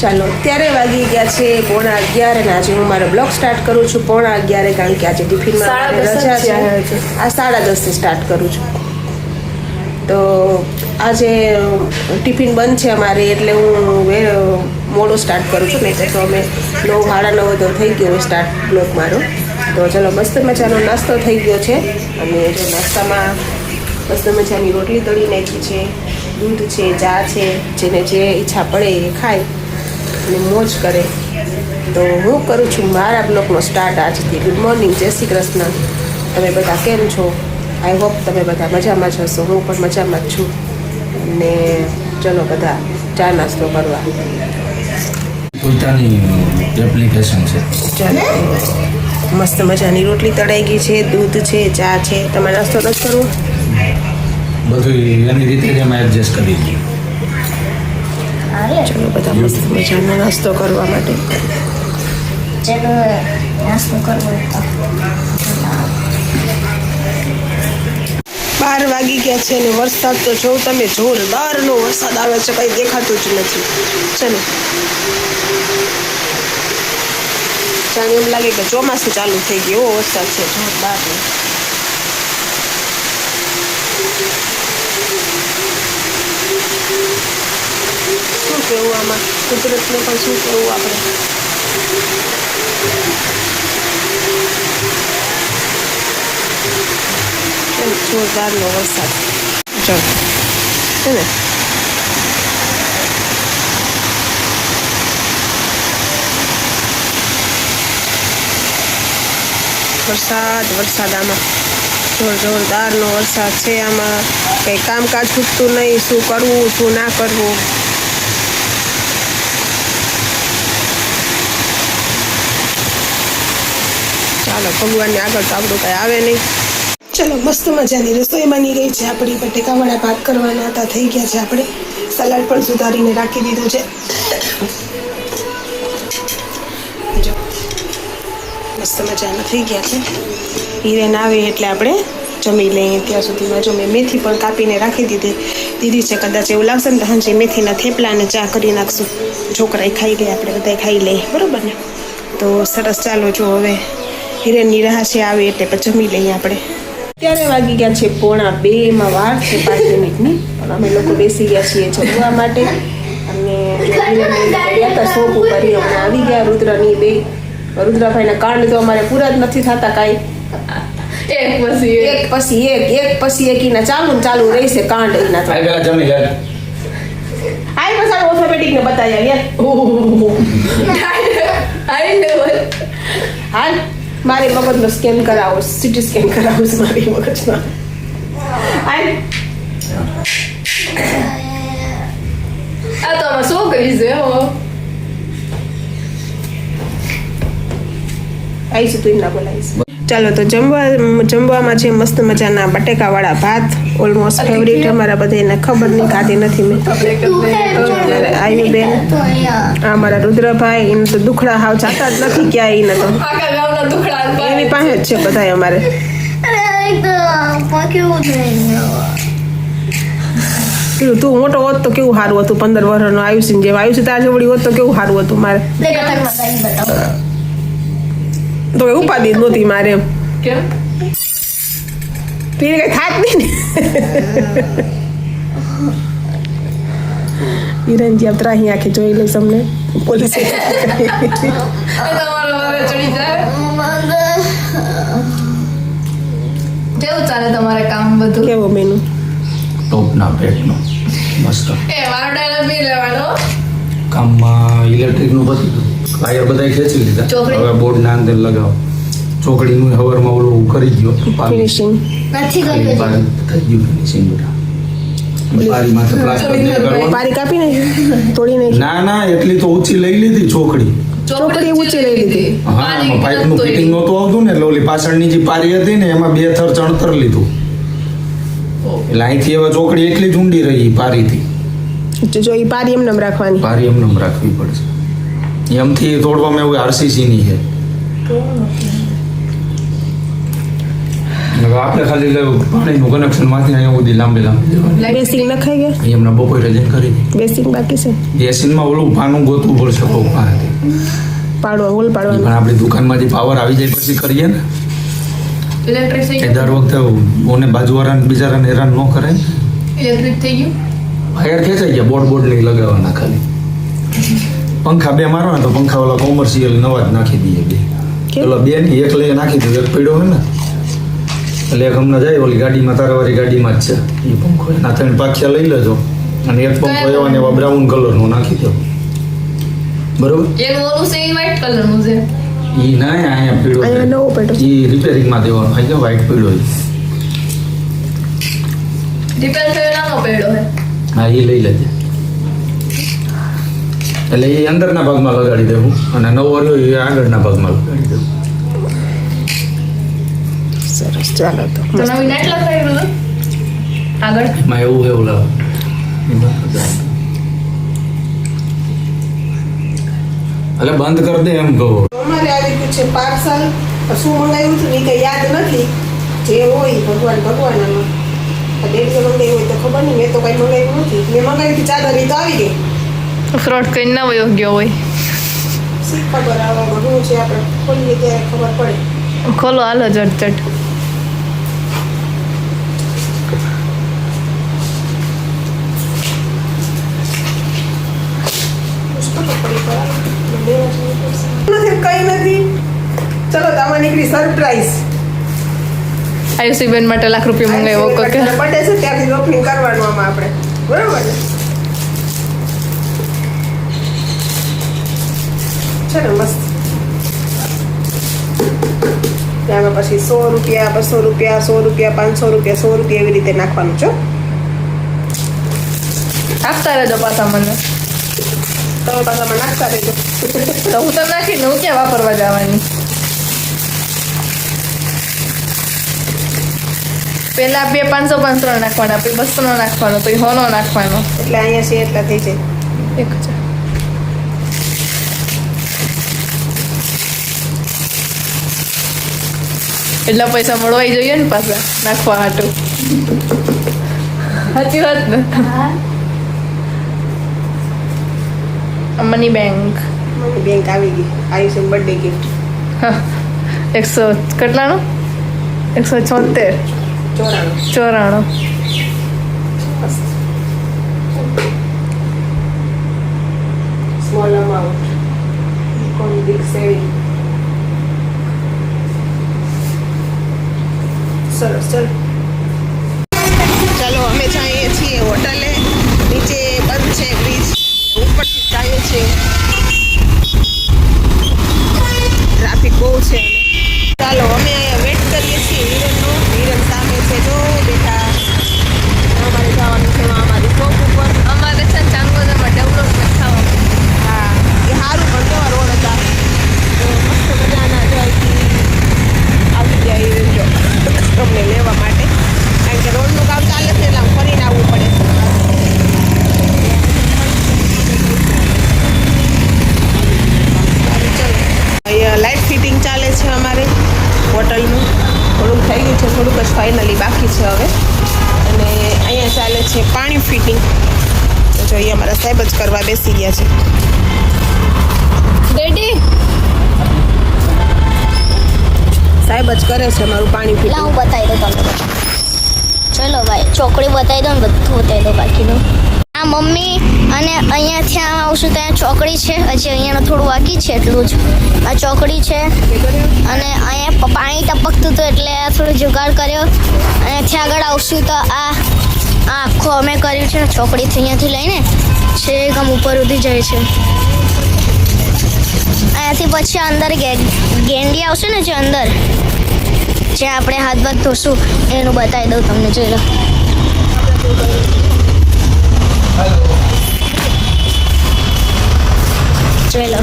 ચાલો અત્યારે વાગી ગયા છે પોણા અગિયાર અને આજે હું મારો બ્લોગ સ્ટાર્ટ કરું છું પોણા અગિયારે કારણ કે આજે ટિફિનમાં રજા છે. આ સાડા દસથી સ્ટાર્ટ કરું છું. તો આજે ટિફિન બંધ છે અમારે એટલે હું મોડો સ્ટાર્ટ કરું છું. નહીં તો અમે નવ સાડા નવ તો થઈ ગયો સ્ટાર્ટ બ્લોગ મારો. તો ચલો મસ્ત મજાનો નાસ્તો થઈ ગયો છે. અને જો નાસ્તામાં મસ્ત મજાની રોટલી તળી નાખી છે દૂધ છે ચા છે જેને જે ઈચ્છા પડે એ ખાય. અને મોજ કરે. તો હું કરું છું મારા બ્લોગનો સ્ટાર્ટ આજથી. ગુડ મોર્નિંગ જય શ્રી કૃષ્ણ. તમે બધા કેમ છો? આઈ હોપ તમે બધા મજામાં જ હશો. હું પણ મજામાં જ છું. ને ચલો બધા ચા નાસ્તો કરવા. પોતાની એપ્લિકેશન છે. ચાલો. મસ્ત મજાની રોટલી તળાઈ ગઈ છે દૂધ છે ચા છે. તમારે નાસ્તો નથી કરવો બધું એની રીતે જ અમે એડજસ્ટ કરી દીધું ચલો બધા મસ્ત મજાનો નાસ્તો કરવા માટે. ચલો નાસ્તો કરવો બાર વાગી ગયા છે અને વરસાદ તો જો તમે જોરદારનો વરસાદ આવે છે કંઈ દેખાતું જ નથી. ચલો. જાણે એમ લાગે કે ચોમાસું ચાલુ થઈ ગયું એવો વરસાદ છે જોરદારનો શું કેવું આમાં કુદરતને પણ શું કેવું આપણે કેમ જોરદારનો વરસાદ ચલો છે ને વરસાદ વરસાદ આમાં જોર જોરદારનો વરસાદ છે. આમાં કંઈ કામકાજ છૂટતું નહીં. શું કરવું, શું ના કરવું? ચાલો, ભગવાનને આગળ તો આપણું કંઈ આવે નહીં. ચલો, મસ્ત મજાની રસોઈ બની ગઈ છે. આપણી બટેકાવાળા ભાત કરવાના હતા. થઈ ગયા છે આપણે. સલાડ પણ સુધારીને રાખી દીધું છે. મજાના થઈ ગયા છે. હિરેન આવે એટલે આપણે જમી લઈએ. ત્યાં સુધીમાં જો મેં મેથી પણ કાપીને રાખી દીધી. દીધી છે કદાચ એવું લાગશે ને તો હાંજે મેથીના થેપલા અને ચા કરી નાખશું. છોકરાએ ખાઈ લે, આપણે બધાએ ખાઈ લઈએ. બરોબર ને? તો સરસ, ચાલો જો હવે હિરેનની રાહ આવે એટલે પછી જમી લઈએ આપણે. ત્યારે વાગી ગયા છે પોણા બે માં વાર છે પાંચ મિનિટની. પણ અમે લોકો બેસી ગયા છીએ જમવા માટે. અને ગયા હતા ઉપર આવી ગયા રુદ્રની બે રુદ્રભાઈના કાંડ તો અમારે પૂરા જ નથી થતા કાંઈ. એક પછી એક. પછી એક એક પછી એક એના ચાલુ ને ચાલુ રહેશે કાંડ એના તો. પેલા જમી લે. આઈ બસ આ ઓર્થોપેડિક ને બતાવ્યા યાર આઈ નો હાલ મારે મગજનો સ્કેન કરાવો સીટી સ્કેન કરાવો મારી મગજમાં. આઈ આ તો આમાં કરી છે હો? આવીશ તું બોલાવીશ ચાલો તો જમવા જમવામાં છે મસ્ત મજાના બટેકાવાળા ભાત ઓલમોસ્ટ ફેવરિટ અમારા બધાને ખબર નહીં ખાધી નથી મેં. આવી બેન આ અમારા રુદ્રભાઈ એને તો દુખડા હાવ જાતા જ નથી ક્યાંય એને તો. એની પાસે જ છે બધા અમારે. તું મોટો હોત તો કેવું સારું હતું? પંદર વર્ષનો આયુષ્ય જેવું આયુષ્ય તાર જેવડી હોત તો કેવું સારું હતું મારે? તો કઈ ઉપાધિ જ નહોતી મારે. એમ કેમ? એને કઈ થાત નહીં ને. હિરણજી આપ ત્રાહી આખી જોઈ લઈશ અમને પોલીસ કેવું ચાલે તમારે કામ બધું? કેવો મેનુ? ટોપના પેટનો મસ્ત. એ બી લેવાનો કામમાં ઇલેક્ટ્રિકનું બધું વાયર બધા ખેંચી લીધા. હવે બોર્ડ ના અંદર લગાવો. ચોકડીનું હવારમાં ઓલું કરી ગયો. ફિનિશિંગ નથી ખાલી થઈ ગયું ફિનિશિંગ બધા. પારી માથે પ્લાસ્ટર નહીં કરવાનું. પારી કાપી નાખી. તોડી નાખી ના ના એટલી તો ઊંચી લઈ લીધી ચોકડી. ચોકડી ઊંચી લઈ લીધી. હા એમાં પાઇપનું ફિટિંગ નહોતું આવતું ને એટલે ઓલી પાછળની જે પારી હતી ને એમાં બે થર ચણતર લીધું. એટલે અહીંથી હવે ચોકડી એટલી જ ઊંડી રહી પારીથી. જો- જો એ પારી એમને એમ રાખવાની. પારી એમને એમ રાખવી પડશે. એમથી તોડવામાં એવું આરસીસી ની છે. હવે આપણે ખાલી પાણીનું કનેક્શનમાંથી અહીંયા સુધી લાંબે લાંબે બેસિંગ નખાઈ ગયા? એમના બપોરે જઈને કરી બેસિંગ બાકી છે? એસીનમાં ઓલું પાનું ગોતવું પડશે બહુ પાણી પાડવા હોલ પાડવા. પણ આપણી દુકાનમાં જે પાવર આવી જાય પછી કરીએ ને. ઇલેક્ટ્રિક થઈ ગયું? દર વખતે ઓને બાજુવાળાને બિચારાને હેરાન ન કરે ઇલેક્ટ્રિક થઈ ગયું? વાયર ખેંચાઈ ગયા બોર્ડ બોર્ડ નહીં લગાવવાના ખાલી. પંખા બે મારો ને તો પંખા ઓલા કોમર્શિયલ નવા જ નાખી દઈએ બે? ઓલા બે ની એક લઈ નાખી દઉં એક પીડો હોય ને. એટલે એક હમણાં જાય ઓલી ગાડીમાં તારાવાળી ગાડીમાં જ છે. એ પંખો ના? ત્રણ પાખિયા લઈ લેજો. અને એક પંખો એવો ને એવા બ્રાઉન કલરનો નાખી દો. બરોબર? એનું ઓલું છે એ વ્હાઈટ કલરનું છે. ઈ ના અહીંયા પીળો અહીંયા નવો પડ્યો છે. ઈ રિપેરિંગમાં દેવાનો. અહીં વ્હાઈટ પીળો હોય રિપેર થયો નાનો પડ્યો હે હા એ લઈ લેજે. એટલે એ અંદરના ભાગમાં લગાડી દેવું અને નવો રહ્યો એ આગળના ભાગમાં લગાડી દેવું. સરસ ચાલો તો. તો નવી નેટ લગાવી દો આગળ? એમાં એવું એવું લાવ એટલે બંધ કરી દે એમ કહો. અમારે આવી ગયું છે પાર્સલ. શું મંગાવ્યું હતું એ કંઈ યાદ નથી. જે હોય ભગવાન ભગવાન ડેડીએ મંગાવ્યું હોય તો ખબર નહીં મેં તો કંઈ મંગાવ્યું નથી. મેં મંગાવ્યું ચાદર એ તો આવી ગઈ. ફ્રોડ કરીને ના વયો ગયો હોય. ખોલો હાલો નથી કઈ નથી ચલો તો આમાં નીકળી સરપ્રાઈઝ આયુષી બેન માટે લાખ રૂપિયા મંગાવ્યો કોકે બર્થડે છે ત્યાંથી ઓપનિંગ કરવાનું આમાં આપણે. બરોબર ને છે ને મસ્ત. ત્યાંમાં પછી સો રૂપિયા બસો રૂપિયા સો રૂપિયા પાંચસો રૂપિયા સો રૂપિયા એવી રીતે નાખવાનું છો આપતા રહેજો પાછા મને. તમે પાછામાં નાખતા રહેજો. તો હું તો નાખીને હું ક્યાં વાપરવા જવાની? પેલા બે પાંચસો પાંચસો નાખવાના પછી બસો નો નાખવાનો પછી હોનો નાખવાનો. એટલે અહીંયા છે એટલા થઈ જાય. એક હજાર. એટલા પૈસા મળવાઈ જોઈએ ને પાછા નાખવા હાટું. સાચી વાત ને? મની બેંક મની બેંક આવી ગઈ. આયુષ્ય બર્થડે ગિફ્ટ એકસો કેટલાનો? એકસો છોતેર. ચોરાણું. સ્મોલ અમાઉન્ટ બિગ સેવિંગ સરસ, ચલો. ચાલો, અમે જઈએ છીએ હોટલે. નીચે બંધ છે બ્રિજ. ઉપરથી જઈએ છીએ ટ્રાફિક બહુ છે. જ કરે છે, મારું પાણી લા, હું બતાવી દઉં તમને. ચલો ભાઈ, ચોકડી બતાવી દો ને બધું બતાવી દો બાકીનું. આ મમ્મી, અને અહીંયા ત્યાં આવશું ત્યાં ચોકડી છે. હજી અહીંયાનું થોડું બાકી છે, એટલું જ. આ ચોકડી છે. અને અહીંયા પાણી ટપકતું હતું એટલે થોડું જુગાડ કર્યો. અને ત્યાં આગળ આવશું તો આ આ આખું અમે કર્યું છે ચોકડીથી અહીંયાથી લઈને છેક આમ ઉપર ઉધી જાય છે. અહીંયાથી પછી અંદર ગેંડી આવશે ને જે અંદર? જ્યાં આપણે હાથ બાદ ધોશું એનું બતાવી દઉં તમને, જોઈ લો. જોઈ લો,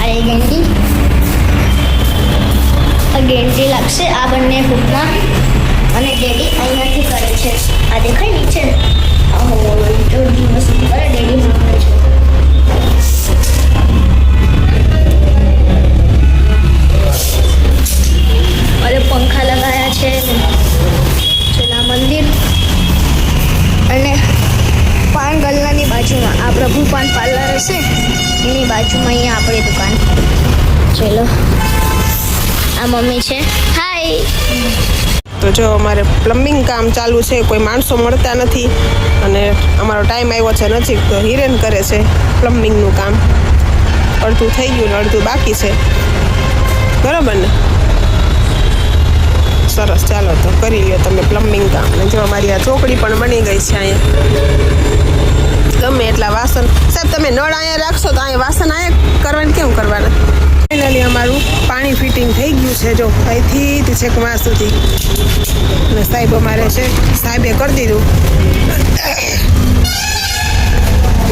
આ એ ગેંડી. આ ગેંડી લાગશે આ બંને હુકમાં અને ડેડી અહીંયાથી કરે છે. આ દેખાય નીચે? તો દિવસ કરે ડેડી છે. મમ્મી છે. હાય તો જો અમારે પ્લમ્બિંગ કામ ચાલુ છે, કોઈ માણસો મળતા નથી અને અમારો ટાઈમ આવ્યો છે નજીક, તો હિરેન કરે છે પ્લમ્બિંગનું કામ. અડધું થઈ ગયું ને અડધું બાકી છે. બરાબર ને? સરસ, ચાલો તો કરી લ્યો તમે પ્લમ્બિંગ કામ. ને જો અમારી આ ચોકડી પણ બની ગઈ છે અહીંયા. ગમે એટલા વાસણ. સાહેબ, તમે નળ અહીંયા રાખશો તો અહીંયા વાસણ અહીંયા કરવાનું, કેમ કરવાના? ફાઇનલી અમારું પાણી ફિટિંગ થઈ ગયું છે. જો, અહીંથી તે છેકમાં સુધી. અને સાહેબ અમારે છે, સાહેબે કરી દીધું.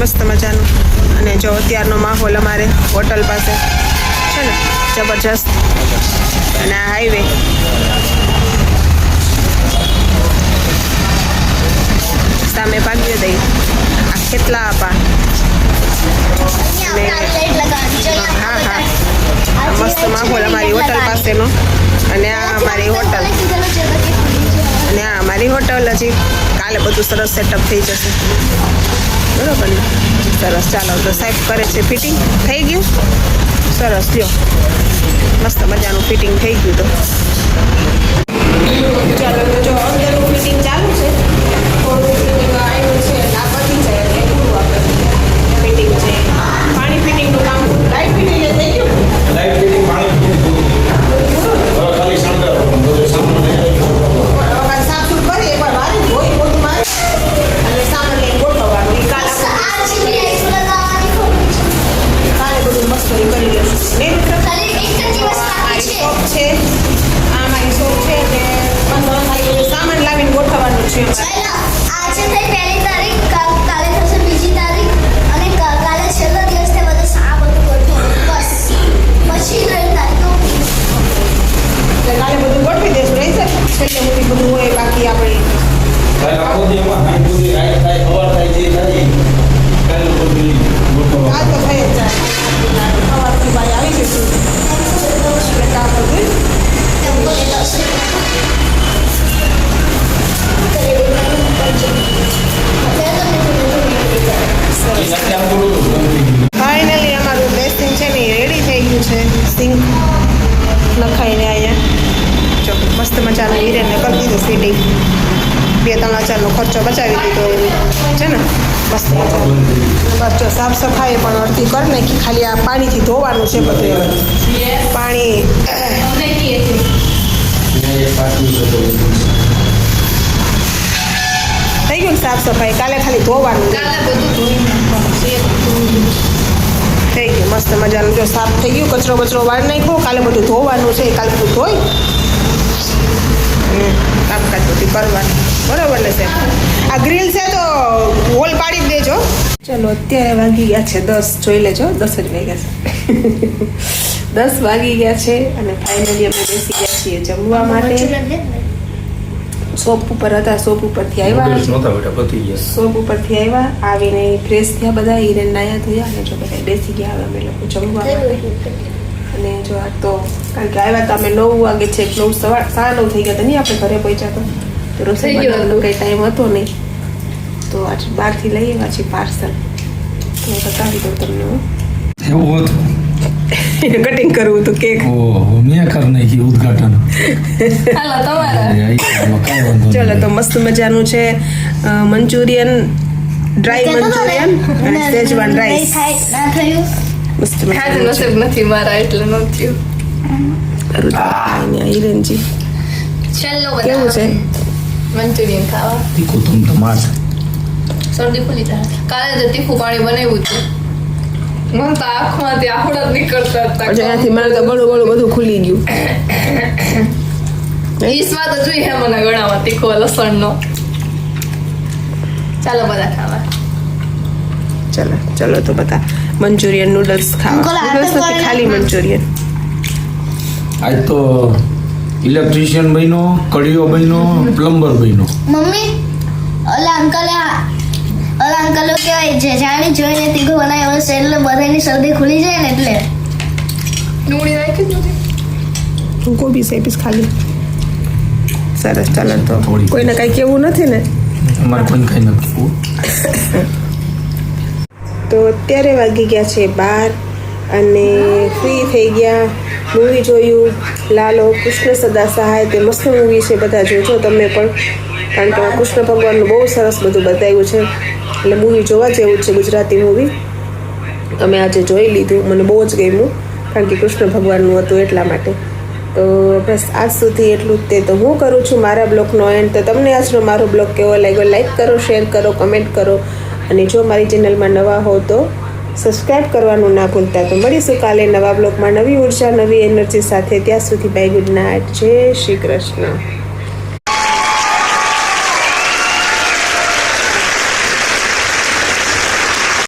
મસ્ત મજાનું. અને જો, અત્યારનો માહોલ અમારે હોટલ પાસે છે ને, જબરજસ્ત. અને આ હાઈવે સામે ભાગ્યો દઈ. આ કેટલા આપા. મસ્ત માહોલ અમારી હોટલ પાસેનો. અને આ અમારી હોટલ. અને આ અમારી હોટલ હજી કાલે બધું સરસ સેટઅપ થઈ જશે. બરોબર ને? સરસ. ચાલો, તો સાહેબ કરે છે ફિટિંગ થઈ ગયું? સરસ, લ્યો. મસ્ત મજાનું ફિટિંગ થઈ ગયું તો. ચાલો જો અંદરનું ફિટિંગ Yes. ધોવાનું છે બધું હવે. પાણી. થઈ ગયું સાફ સફાઈ? કાલે ખાલી ધોવાનું કાલે બધું ધોઈ નાખવાનું છે થઈ ગયું મસ્ત મજાનું. જો સાફ થઈ ગયું કચરો કચરો વાર નાખ્યો કાલે બધું ધોવાનું છે કાલે બધું ધોઈ. કામકાજ બધું કરવાનું. બરાબર ને સાહેબ? આ ગ્રીલ છે તો હોલ પાડી જ દેજો. ચલો અત્યારે વાગી ગયા છે દસ. જોઈ લેજો દસ જ વાગ્યા છે. દસ વાગી ગયા છે અને ફાઇનલી અમે બેસી ગયા છીએ જમવા માટે. શોપ ઉપર હતા શોપ ઉપરથી આવ્યા. શોપ ઉપરથી આવ્યા આવીને ફ્રેશ થયા બધા હિરેન નાયા ધોયા અને જો બધા બેસી ગયા હવે અમે લોકો જમવા અને જો આ તો કારણ કે આવ્યા તો અમે નવ વાગે છે નવ સવાર સાડા નવ થઈ ગયા હતા નહીં આપણે ઘરે પહોંચ્યા તો તો રસોઈ કંઈ ટાઈમ હતો નહીં. તો આજે બહારથી લઈ આવ્યા છે પાર્સલ તો બતાવી દઉં તમને એવું હતું? કટિંગ કરવું હતું કેક ઓહો મેં કર નાખી ઉદઘાટન. હાલો તમારા. ચલો તો મસ્ત મજાનું છે મંચુરિયન ડ્રાય મંચુરિયન અને સેજવાન રાઈસ ના થયું. મસ્ત ખાધું નસીબ નથી મારા એટલે ન થયું. છેલ્લો કેવું છે? મંચુરિયન ખાવા. તીખું તમ તમાર શરદી ખુલી જાય કાલે તો તીખું પાણી બનાવ્યું હતું. મને તો આંખમાંથી આહુડા નીકળતા હતા. એનાથી મને તો ગળું ગળું બધું ખુલી ગયું. ઈ સ્વાદ જ જોઈએ મને ગળામાં તીખો લસણનો. ચાલો બધા ખાવા. ચલો ચલો તો બધા મંચુરિયન નૂડલ્સ ખાવા. નૂડલ્સ નથી ખાલી. મંચુરિયન. આજ તો ઇલેક્ટ્રિશિયન બન્યો કડિયો બન્યો પ્લમ્બર બન્યો. મમ્મી ઓલા અંકલે ઓલા અંકલો કહેવાય છે જાણી જોઈને તીખું બનાવ્યો હશે એટલે બધાની શરદી ખુલી જાય ને એટલે. ડુંગળી રાખી જ નથી. હું કોબી સેપીસ ખાલી. સરસ ચાલો તો. કોઈને કાંઈ કેવું નથી ને? અમારે કોઈ કઈ નથી તો અત્યારે વાગી ગયા છે બાર અને ફ્રી થઈ ગયા. મૂવી જોયું લાલો કૃષ્ણ સદા સહાય તે મસ્ત મૂવી છે બધા જોજો તમે પણ. કારણ કે કૃષ્ણ ભગવાનનું બહુ સરસ બધું બતાવ્યું છે. એટલે મૂવી જોવા જેવું છે ગુજરાતી મૂવી અમે આજે જોઈ લીધું. મને બહુ જ ગમ્યું, કારણ કે કૃષ્ણ ભગવાનનું હતું એટલા માટે. તો બસ આજ સુધી એટલું જ તે. તો હું કરું છું મારા બ્લોગનો એન્ડ. તો તમને આજનો મારો બ્લોગ કેવો લાગ્યો? લાઈક કરો શેર કરો કમેન્ટ કરો. અને જો મારી ચેનલમાં નવા હો તો સબસ્ક્રાઈબ કરવાનું ના ભૂલતા. તો મળીશું કાલે નવા બ્લોગમાં. નવી ઊર્જા, નવી એનર્જી સાથે. ત્યાં સુધી બાય ગુડ નાઇટ જય શ્રી કૃષ્ણ.